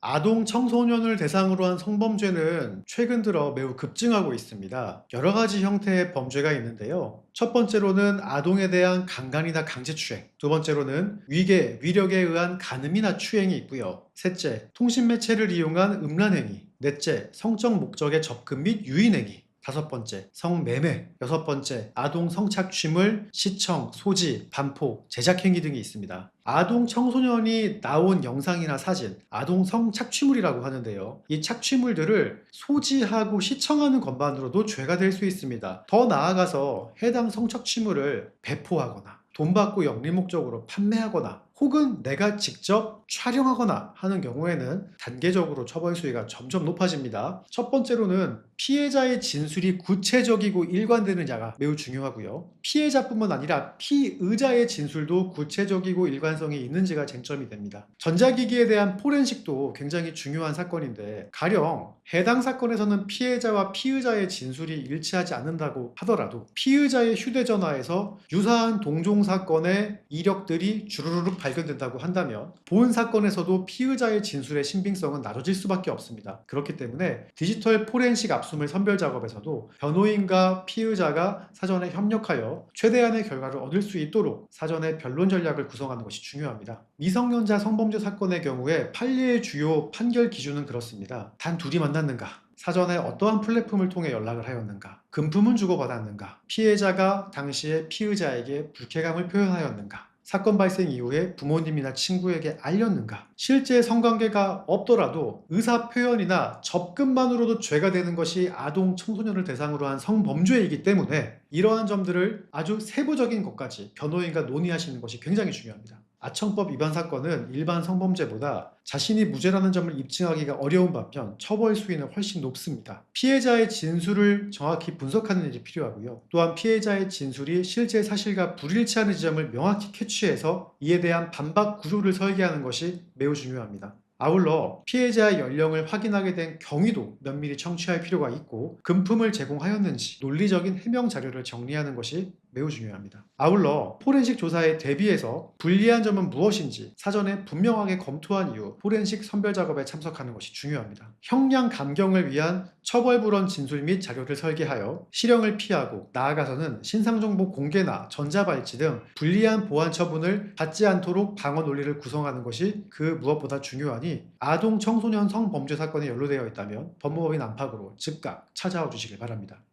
아동 청소년을 대상으로 한 성범죄는 최근 들어 매우 급증하고 있습니다. 여러 가지 형태의 범죄가 있는데요. 첫 번째로는 아동에 대한 강간이나 강제추행, 두 번째로는 위계, 위력에 의한 간음이나 추행이 있고요. 셋째, 통신매체를 이용한 음란행위, 넷째, 성적 목적의 접근 및 유인행위, 다섯 번째, 성매매, 여섯 번째, 아동 성착취물, 시청, 소지, 반포, 제작행위 등이 있습니다. 아동 청소년이 나온 영상이나 사진, 아동 성착취물이라고 하는데요. 이 착취물들을 소지하고 시청하는 것만으로도 죄가 될 수 있습니다. 더 나아가서 해당 성착취물을 배포하거나 돈 받고 영리 목적으로 판매하거나 혹은 내가 직접 촬영하거나 하는 경우에는 단계적으로 처벌 수위가 점점 높아집니다. 첫 번째로는 피해자의 진술이 구체적이고 일관되느냐가 매우 중요하고요. 피해자뿐만 아니라 피의자의 진술도 구체적이고 일관성이 있는지가 쟁점이 됩니다. 전자기기에 대한 포렌식도 굉장히 중요한 사건인데 가령 해당 사건에서는 피해자와 피의자의 진술이 일치하지 않는다고 하더라도 피의자의 휴대전화에서 유사한 동종 사건의 이력들이 주르륵 발견된다고 한다면 본 사건에서도 피의자의 진술의 신빙성은 낮아질 수밖에 없습니다. 그렇기 때문에 디지털 포렌식 압수물 선별 작업에서도 변호인과 피의자가 사전에 협력하여 최대한의 결과를 얻을 수 있도록 사전에 변론 전략을 구성하는 것이 중요합니다. 미성년자 성범죄 사건의 경우에 판례의 주요 판결 기준은 그렇습니다. 단 둘이 만났는가? 사전에 어떠한 플랫폼을 통해 연락을 하였는가? 금품은 주고받았는가? 피해자가 당시에 피의자에게 불쾌감을 표현하였는가? 사건 발생 이후에 부모님이나 친구에게 알렸는가? 실제 성관계가 없더라도 의사 표현이나 접근만으로도 죄가 되는 것이 아동 청소년을 대상으로 한 성범죄이기 때문에 이러한 점들을 아주 세부적인 것까지 변호인과 논의하시는 것이 굉장히 중요합니다. 아청법 위반 사건은 일반 성범죄보다 자신이 무죄라는 점을 입증하기가 어려운 반면 처벌 수위는 훨씬 높습니다. 피해자의 진술을 정확히 분석하는 일이 필요하고요. 또한 피해자의 진술이 실제 사실과 불일치하는 지점을 명확히 캐치해서 이에 대한 반박 구조를 설계하는 것이 매우 중요합니다. 아울러 피해자의 연령을 확인하게 된 경위도 면밀히 청취할 필요가 있고 금품을 제공하였는지 논리적인 해명 자료를 정리하는 것이 매우 중요합니다. 아울러 포렌식 조사에 대비해서 불리한 점은 무엇인지 사전에 분명하게 검토한 이후 포렌식 선별 작업에 참석하는 것이 중요합니다. 형량 감경을 위한 처벌불원 진술 및 자료를 설계하여 실형을 피하고 나아가서는 신상정보 공개나 전자발찌 등 불리한 보안 처분을 받지 않도록 방어 논리를 구성하는 것이 그 무엇보다 중요하니 아동 청소년 성범죄 사건에 연루되어 있다면 법무법인 안팎으로 즉각 찾아와 주시길 바랍니다.